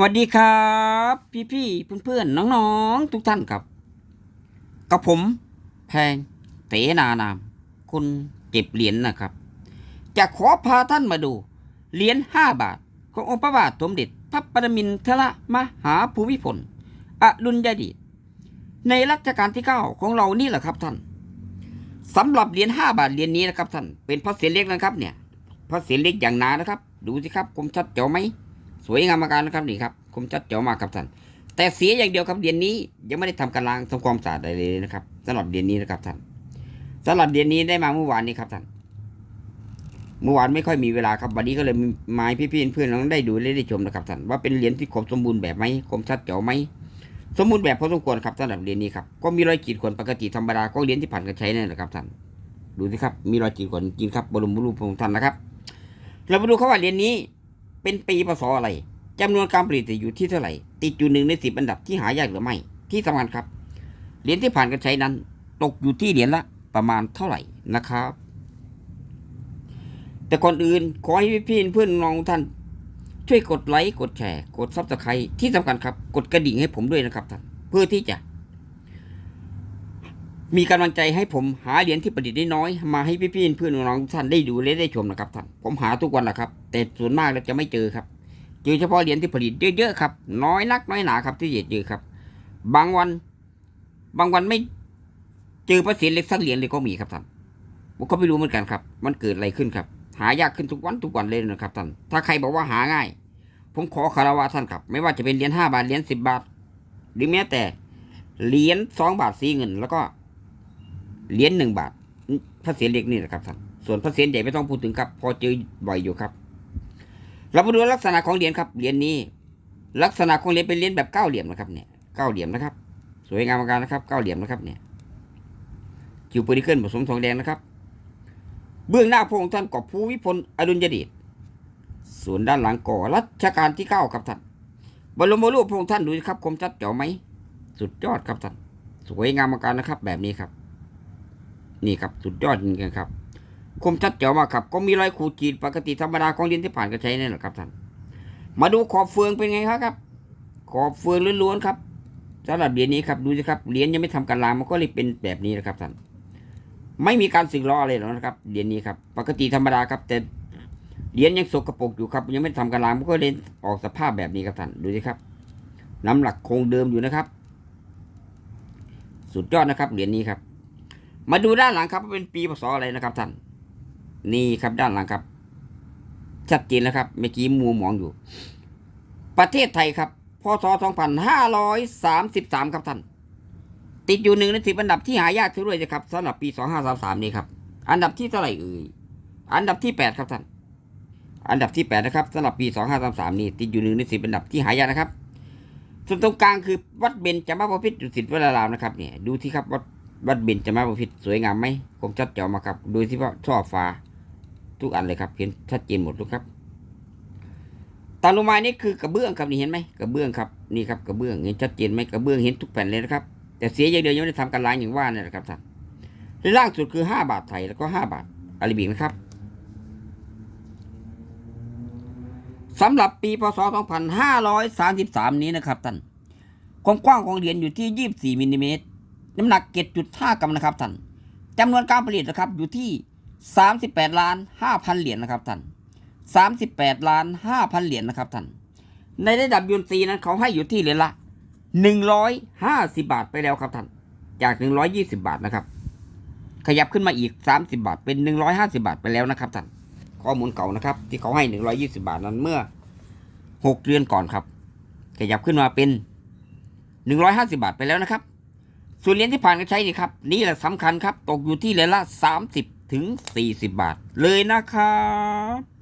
สวัสดีครับ พี่พี่เพื่อนเพื่อนๆน้องๆ ทุกท่านครับ กับผมแพงเตนานามคุณเก็บเหรียญนะครับ จะขอพาท่านมาดู เหรียญห้าบาท ขององค์พระบาทสมเด็จพระปรมินทรมหาภูมิพลอดุลยเดชในรัชกาลที่เก้าของเรานี่แหละครับท่านสำหรับเหรียญห้าบาทเหรียญนี้นะครับท่านเป็นพระเศียรเล็กนะครับเนี่ยพระเศียรเล็กอย่างหนานะครับ ดูสิครับคมชัดเจ๋วไหม สวยงามมากนะครับนี่ครับคมชัดเจ๋วมากครับท่านแต่เสียอย่างเดียวครับเดือนนี้ยังไม่ได้ทำการล้างทำความสะอาดอะไรเลยนะครับสำหรับเดือนนี้นะครับท่านสำหรับเดือนนี้ได้มาเมื่อวานนี้ครับท่านเมื่อวานไม่ค่อยมีเวลาครับวันนี้ก็เลยมาให้พี่ๆเพื่อนๆน้องได้ดูได้ชมนะครับท่านว่าเป็นเหรียญที่ครบสมบูรณ์แบบไหมคมชัดเจ๋วไหมสมบูรณ์แบบพอสมควรครับสำหรับเหรียญนี้ครับก็มีรอยขีดข่วนปกติธรรมดาก็เหรียญที่ผ่านการใช้นั่นแหละครับท่านดูสิครับมีรอยขีดข่วนจริงครับบรมรูปของท่านนะครับ เรามาดูเขาว่าเหรียญนี้ เป็นปีพศอะไรจำนวนการผลิตอยู่ที่เท่าไหร่ ติดอยู่หนึ่งในสิบอันดับที่หายากหรือไม่ ที่สำคัญครับ เหรียญที่ผ่านการใช้นั้น ตกอยู่ที่เหรียญละประมาณเท่าไหร่นะครับ แต่ก่อนอื่นขอให้พี่เพื่อนน้องท่าน ช่วยกดไลค์กดแชร์ กดซับสไครต์ที่สำคัญครับ กดกระดิ่งให้ผมด้วยนะครับท่านเพื่อที่จะ มีกำลังใจให้ผมหาเหรียญที่ประดิษฐ์ได้น้อยมาให้พี่ๆเพื่อนน้องๆท่านได้ดูและได้ชมนะครับท่านผมหาทุกวันแหละครับ แต่ส่วนมากแล้วจะไม่เจอครับเจอเฉพาะเหรียญที่ผลิตเยอะๆครับ น้อยนักน้อยหนาครับที่จะเจอครับ บางวัน บางวันไม่เจอพระเศียรเล็กสักเหรียญเลยก็มีครับท่านผมก็ไม่รู้เหมือนกันครับ มันเกิดอะไรขึ้นครับ หายากขึ้นทุกวันทุกวันเลยนะครับท่านถ้าใครบอกว่าหาง่าย ผมขอคารวะท่านครับ ไม่ว่าจะเป็นเหรียญห้าบาทเหรียญสิบบาท หรือแม้แต่เหรียญสองบาทสีเงิน แล้วก็ เหรียญหนึ่งบาทพระเศียรเล็กนี่แหละครับท่านส่วนพระเศียรใหญ่ไม่ต้องพูดถึงครับ พอเจอบ่อยอยู่ครับ เรามาดูลักษณะของเหรียญครับเหรียญนี้ ลักษณะของเหรียญเป็นเหรียญแบบเก้าเหลี่ยมนะครับเนี่ยเก้าเหลี่ยมนะครับ สวยงามมากนะครับเก้าเหลี่ยมนะครับเนี่ยคิวปริเคิลผสมทองแดงนะครับ เบื้องหน้าพระองค์ท่านกอบภูมิพลอดุลยเดชส่วนด้านหลังก่อรัชกาลที่เก้าครับท่านบรมรูปพระองค์ท่านดูครับคมชัดเจ๋อไหมสุดยอดครับท่านสวยงามมากนะครับ แบบนี้ครับ นี่ครับสุดยอดจริงๆครับ คมชัดเจ๋วมากครับ ก็มีรอยขูดขีดปกติธรรมดาของเหรียญที่ผ่านการใช้นั่นแหละครับท่านมาดูขอบเฟืองเป็นไงครับครับ ขอบเฟืองล้วนๆครับสำหรับเหรียญนี้ครับดูสิครับเหรียญยังไม่ทำการลางมันก็เลยเป็นแบบนี้นะครับท่านไม่มีการสึกล้ออะไรหรอกนะครับเหรียญนี้ครับ ปกติธรรมดาครับ แต่เหรียญยังสกปรกอยู่ครับ ยังไม่ทำการลางมันก็เลยออกสภาพแบบนี้ครับท่านดูสิครับ น้ำหนักคงเดิมอยู่นะครับ สุดยอดนะครับเหรียญนี้ครับ มาดูด้านหลังครับว่าเป็นปีพศอะไรนะครับท่าน นี่ครับด้านหลังครับ ชัดเจนแล้วครับเมื่อกี้มัวหมองอยู่ ประเทศไทยครับพศ 2533 ครับท่าน ติดอยู่หนึ่งในสิบอันดับที่หายากที่สุด้วยนะครับสำหรับปี 2533 นี้ครับ อันดับที่เท่าไหร่เอ่ย อันดับที่ 8 ครับท่าน อันดับที่ 8 นะครับสำหรับปี 2533 นี้ติดอยู่หนึ่งในสิบอันดับที่หายากนะครับ ส่วนตรงกลางคือวัดเบญจมาบพิตรดุสิตวรารามนะครับเนี่ยดูที่ครับวัด วัดเบญจมาบพิตรสวยงามไหมคมชัดเจ๋วมากครับดูที่ว่าช่อฟ้าทุกอันเลยครับ เห็นชัดเจนหมดทุกครับตาลงมานี่คือกระเบื้องครับนี่เห็นไหมกระเบื้องครับนี่ครับกระเบื้องเห็นชัดเจนไหมกระเบื้องเห็นทุกแผ่นเลยนะครับ แต่เสียอย่างเดียวยังไม่ได้ทำการล้างอย่างว่าเนี่ยนะครับท่านและล่างสุดคือ 5 บาทไทยแล้วก็ 5 บาทอาราบิกนะครับสำหรับปีพศ 2533 นี้นะครับท่านความกว้างของเหรียญอยู่ที่ 24มิลลิเมตร น้ำหนัก 7.5 กรัมนะครับท่านจำนวนการผลิตนะครับอยู่ที่ 38 ล้าน 5,000 เหรียญนะครับท่าน38 ล้าน 5,000 เหรียญนะครับท่านในระดับยูนซีนั้นเขาให้อยู่ที่เหรียญละ 150 บาทไปแล้วครับท่านจาก 120 บาทนะครับ ขยับขึ้นมาอีก 30 บาทเป็น 150 บาทไปแล้วนะครับท่านข้อมูลเก่านะครับ ที่เขาให้ 120 บาทนั้นเมื่อ 6 เดือนก่อนครับ ขยับขึ้นมาเป็น 150 บาทไปแล้วนะครับ ส่วนเหรียญที่ผ่านการใช้นี่ครับ นี่แหละสำคัญครับ ตกอยู่ที่เหรียญละ 30 ถึง 40 บาท เลยนะครับ